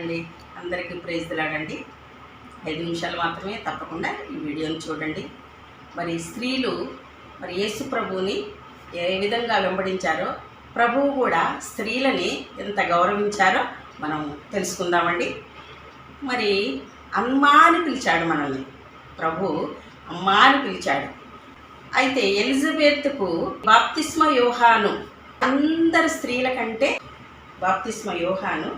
అండి. అందరికీ ప్రైజ్ ఐదు నిమిషాలు మాత్రమే తప్పకుండా ఈ వీడియోని చూడండి. మరి స్త్రీలు మరి యేసు ప్రభువుని ఏ విధంగా వెంబడించారో ప్రభువు కూడా స్త్రీలని ఎంత గౌరవించారో మనం తెలుసుకుందామండి. మరి అమ్మా అని పిలిచాడు మనల్ని. ప్రభు అమ్మా అని పిలిచాడు. అయితే ఎలిజబెత్కు బాప్తిస్మ యోహాను అందరు స్త్రీల కంటే బాప్తిస్మ యోహాను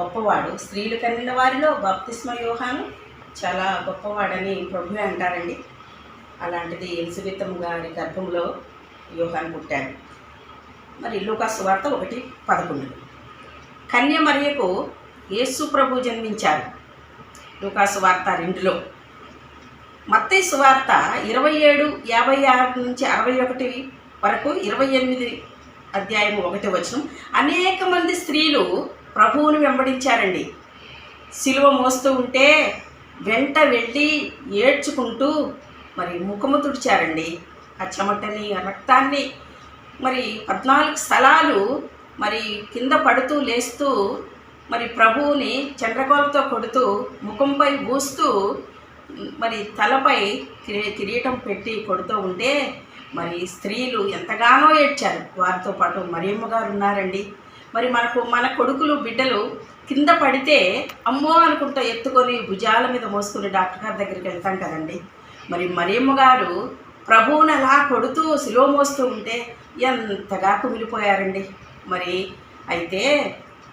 గొప్పవాడు. స్త్రీలు కన్నిన వారిలో బాప్తిస్మ యూహాను చాలా గొప్పవాడని ప్రభు అంటారండి. అలాంటిది ఎలిజబెత్తమ్మ గారి గర్భంలో వ్యూహాన్ని పుట్టాడు. మరి లూకాసు వార్త ఒకటి పదకొండు. కన్య మరియకు యేసు ప్రభు జన్మించారు. లూకాసు వార్త రెండులో. మత్తే సువార్త ఇరవై ఏడు యాభై ఆరు నుంచి అరవై ఒకటి వరకు ఇరవై ఎనిమిది అధ్యాయం ఒకటి వచ్చిన అనేక మంది స్త్రీలు ప్రభువుని వెంబడించారండి. సిలువ మోస్తూ ఉంటే వెంట వెళ్ళి ఏడ్చుకుంటూ మరి ముఖము తుడిచారండి. ఆ చెమటని ఆ రక్తాన్ని మరి పద్నాలుగు స్థలాలు మరి కింద పడుతూ లేస్తూ మరి ప్రభువుని చంద్రగోలతో కొడుతూ ముఖంపై ఊస్తూ మరి తలపై కిరీ- కిరీటం పెట్టి కొడుతూ ఉంటే మరి స్త్రీలు ఎంతగానో ఏడ్చారు. వారితో పాటు మరియమ్మ గారు ఉన్నారండి. మరి మనకు మన కొడుకులు బిడ్డలు కింద పడితే అమ్మో అనుకుంటా ఎత్తుకొని భుజాల మీద మోసుకుని డాక్టర్ గారి దగ్గరికి వెళ్తాం కదండి. మరి మరేమ్మ గారు ప్రభువుని అలా కొడుతూ సిలువ మోస్తూ ఉంటే ఎంతగా కుమిలిపోయారండి. మరి అయితే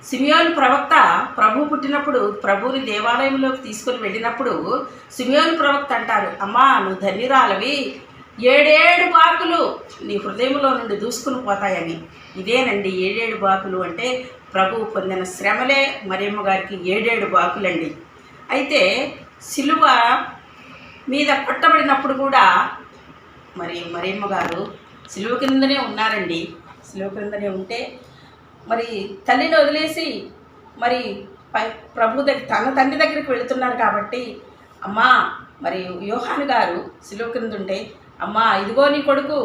సిమియోన్ ప్రవక్త ప్రభు పుట్టినప్పుడు ప్రభువుని దేవాలయంలోకి తీసుకొని వెళ్ళినప్పుడు సిమియోన్ ప్రవక్త అంటారు అమ్మా నువ్వు ధన్యురాలవి ఏడేడు బాకులు నీ హృదయంలో నుండి దూసుకుని పోతాయని. ఇదేనండి ఏడేడు బాకులు అంటే ప్రభువు పొందిన శ్రమలే మరియమ్మ గారికి ఏడేడు బాకులండి. అయితే సిలువ మీద కొట్టబడినప్పుడు కూడా మరి మరియమ్మ గారు సిలువ కిందనే ఉన్నారండి. సిలువ క్రిందనే ఉంటే మరి తల్లిని వదిలేసి మరి పై ప్రభు దగ్గర తన తండ్రి దగ్గరికి వెళుతున్నారు కాబట్టి అమ్మా మరి యోహాను గారు సిలువ క్రింద ఉంటే అమ్మా ఇదిగో నీ కొడుకు.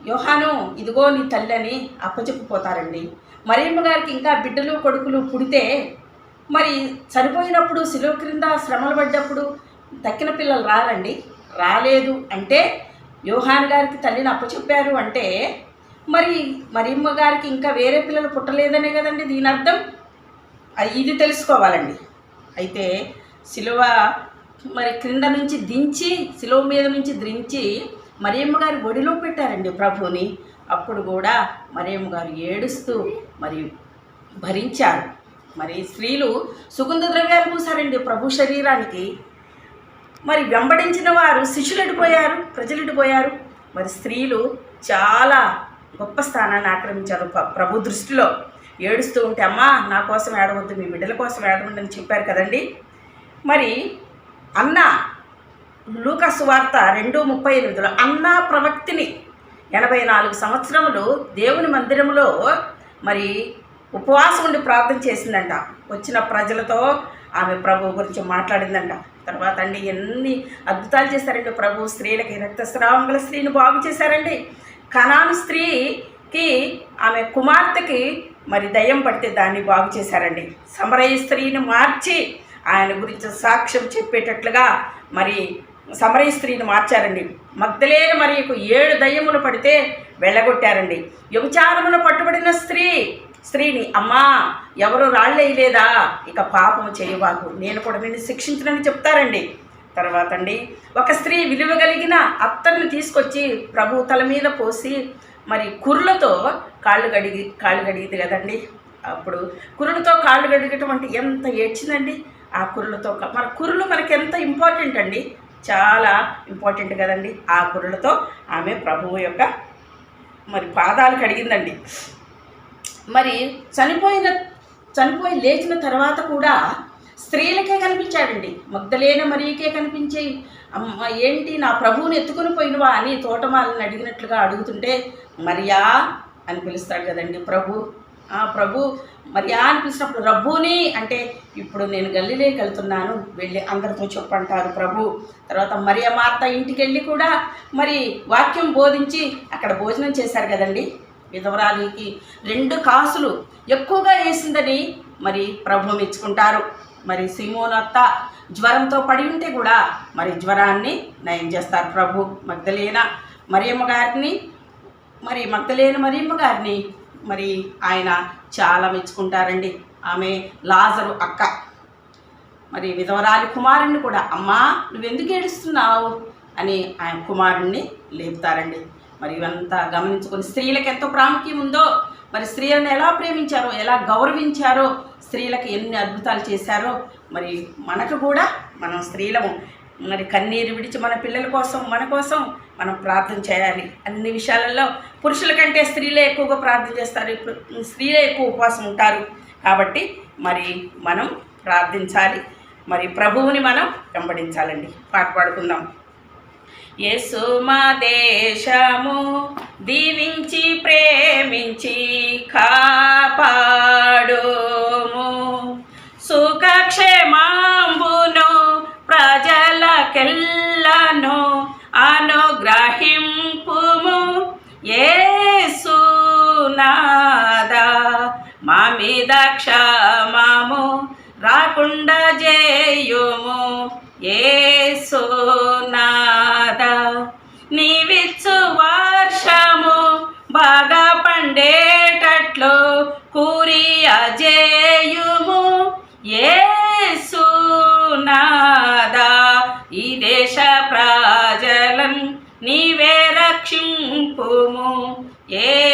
యోహాను ఇదిగో నీ తల్లి అని అప్పచెప్పిపోతారండి. మరియమ్మ గారికి ఇంకా బిడ్డలు కొడుకులు పుడితే మరి చనిపోయినప్పుడు సిలువ క్రింద శ్రమలు పడ్డప్పుడు తక్కిన పిల్లలు రారండి. రాలేదు అంటే యోహాన్ గారికి తల్లిని అప్పచెప్పారు అంటే మరి మరియమ్మ గారికి ఇంకా వేరే పిల్లలు పుట్టలేదనే కదండి దీని అర్థం అది ఇది తెలుసుకోవాలండి. అయితే సిలువ మరి క్రింద నుంచి దించి సిలువ మీద నుంచి దించి మరియమ్మ గారి ఒడిలో పెట్టారండి ప్రభుని అప్పుడు కూడా మరియమ్మ గారు ఏడుస్తూ మరి భరించారు. మరి స్త్రీలు సుగంధ ద్రవ్యాలు పూసారండి ప్రభు శరీరానికి. మరి వెంబడించిన వారు శిష్యులడిపోయారు ప్రజలడిపోయారు ప్రజలు మరి స్త్రీలు చాలా గొప్ప స్థానాన్ని ఆక్రమించారు ప్రభు దృష్టిలో. ఏడుస్తూ ఉంటే అమ్మా నా కోసం ఏడవద్దు మీ బిడ్డల కోసం ఏడవండి అని చెప్పారు కదండి. మరి అన్న లూకస్ వార్త రెండు ముప్పై ఎనిమిదిలో అన్నా ప్రవక్తిని ఎనభై నాలుగు సంవత్సరములు దేవుని మందిరంలో మరి ఉపవాసం ఉండి ప్రార్థన చేసిందంట. వచ్చిన ప్రజలతో ఆమె ప్రభు గురించి మాట్లాడిందంట. తర్వాత అండి ఎన్ని అద్భుతాలు చేశారండి ప్రభు. స్త్రీలకి రక్తస్రావం గల స్త్రీని బాగు చేశారండి. కనాను స్త్రీకి ఆమె కుమార్తెకి మరి దయ్యం పడితే దాన్ని బాగు చేశారండి. సమరయ స్త్రీని మార్చి ఆయన గురించి సాక్ష్యం చెప్పేటట్లుగా మరి సమరయ స్త్రీని మార్చారండి. మగ్ధలేన మరియకు ఏడు దయ్యములు పడితే వెళ్ళగొట్టారండి. వ్యభిచారమును పట్టుబడిన స్త్రీ స్త్రీని అమ్మా ఎవరు రాళ్ళేయలేదా? ఇక పాపము చేయవాకు. నేను కూడా నిన్ను శిక్షించనని చెప్తారండి. తర్వాత అండి ఒక స్త్రీ విలువ కలిగిన అత్తర్ని తీసుకొచ్చి ప్రభు తల మీద పోసి మరి కుర్రలతో కాళ్ళు కడిగి కాళ్ళు గడిగింది కదండి. అప్పుడు కురులతో కాళ్ళు గడిగటం అంటే ఎంత ఏడ్చిందండి? ఆ కురులతో మన కురులు మనకి ఎంత ఇంపార్టెంట్ అండి? చాలా ఇంపార్టెంట్ కదండి. ఆ కురులతో ఆమె ప్రభువు యొక్క మరి పాదాలు కడిగిందండి. మరి చనిపోయిన చనిపోయి లేచిన తర్వాత కూడా స్త్రీలకే కనిపించాడండి. మగ్ధలేన మరియకే కనిపించే అమ్మ ఏంటి నా ప్రభువుని ఎత్తుకుని పోయినవా అని తోటమాలని అడిగినట్లుగా అడుగుతుంటే మరియా అని పిలుస్తాడు కదండి ప్రభు. ప్రభు మరి అని పిలిచినప్పుడు రబ్బుని అంటే ఇప్పుడు నేను గల్లీలోకి వెళ్తున్నాను వెళ్ళి అందరితో చెప్పంటారు ప్రభు. తర్వాత మరియా మార్త ఇంటికి వెళ్ళి కూడా మరి వాక్యం బోధించి అక్కడ భోజనం చేశారు కదండి. విధవరాలికి రెండు కాసులు ఎక్కువగా వేసిందని మరి ప్రభు మెచ్చుకుంటారు. మరి సిమోనత్త జ్వరంతో పడి ఉంటే కూడా మరి జ్వరాన్ని నయం చేస్తారు ప్రభు. మగ్ధలేన మరియమ్మ గారిని మరి మగ్ధలేన మరియమ్మ గారిని మరి ఆయన చాలా మెచ్చుకుంటారండి. ఆమె లాజరు అక్క. మరి విధవరాలి కుమారుణ్ణి కూడా అమ్మా నువ్వెందుకు ఏడుస్తున్నావు? అని ఆయన కుమారుణ్ణి లేపుతారండి. మరి ఇవంతా గమనించుకొని స్త్రీలకు ఎంతో ప్రాముఖ్యం ఉందో మరి స్త్రీలను ఎలా ప్రేమించారో ఎలా గౌరవించారో స్త్రీలకు ఎన్ని అద్భుతాలు చేశారో మరి మనకు కూడా మనం స్త్రీలము మరి కన్నీరు విడిచి మన పిల్లల కోసం మన కోసం మనం ప్రార్థన చేయాలి. అన్ని విషయాలలో పురుషుల కంటే స్త్రీలే ఎక్కువగా ప్రార్థన చేస్తారు. ఇప్పుడు స్త్రీలే ఎక్కువ ఉపవాసం ఉంటారు. కాబట్టి మరి మనం ప్రార్థించాలి. మరి ప్రభువుని మనం వెంబడించాలండి. పాట పాడుకుందాం. యేసు మా దేశము దీవించి ప్రేమించి కాపాడుము. సుఖ నాదా. మా మీద క్షమాము రాకుండా చేయుము. యేసునాదా నీవిచ్చు వర్షము బాగా పండేటట్లు కూరి అజేయుము. ఏసునాదా ఈ దేశ ప్రజలను నీవే రక్షింపుము. ఏ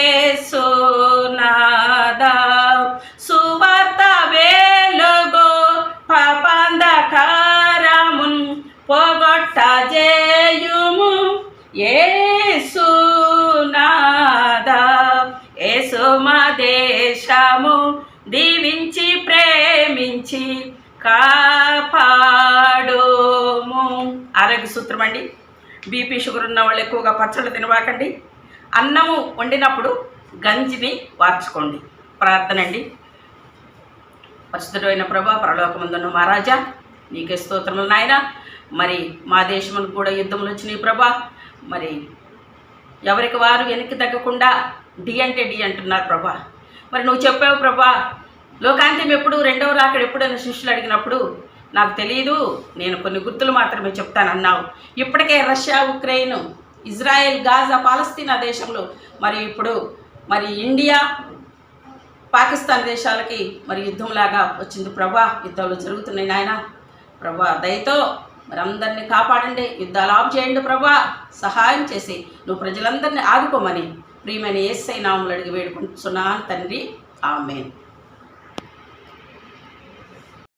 దేశము దీవించి ప్రేమించి కాపాడుము. ఆరోగ్య సూత్రం అండి. బీపీ షుగర్ ఉన్న వాళ్ళు ఎక్కువగా పచ్చళ్ళు తినవాకండి అన్నము వండినప్పుడు గంజిని వార్చుకోండి. ప్రార్థన అండి. పరిశుద్ధుడైన ప్రభా పరలోకమందున్న మహారాజా నీకే స్తోత్రములు నాయన. మరి మా దేశములకు కూడా యుద్ధములు వచ్చినాయి ప్రభా. మరి ఎవరికి వారు వెనక్కి తగ్గకుండా డి అంటే డి అంటున్నారు ప్రభా. మరి నువ్వు చెప్పావు ప్రభా లోకాంతం ఎప్పుడు రెండవ రాకడ ఎప్పుడైనా శిష్యులు అడిగినప్పుడు నాకు తెలియదు నేను కొన్ని గుర్తులు మాత్రమే చెప్తాను అన్నావు ఇప్పటికే రష్యా ఉక్రెయిన్ ఇజ్రాయెల్ గాజా పాలస్తీనా దేశంలో మరి ఇప్పుడు మరి ఇండియా పాకిస్తాన్ దేశాలకి మరి యుద్ధంలాగా వచ్చింది ప్రభా యుద్ధాలు జరుగుతున్నాయి నాయన. ప్రభా దయతో మరి అందరినీ కాపాడండి యుద్ధాలు ఆఫ్ చేయండి ప్రభా సహాయం చేసి నువ్వు ప్రజలందరినీ ఆదుకోమని ప్రియమైన ఏసై నామలు అడిగి వేడుకుంటున్నాను తండ్రి. ఆమెన్.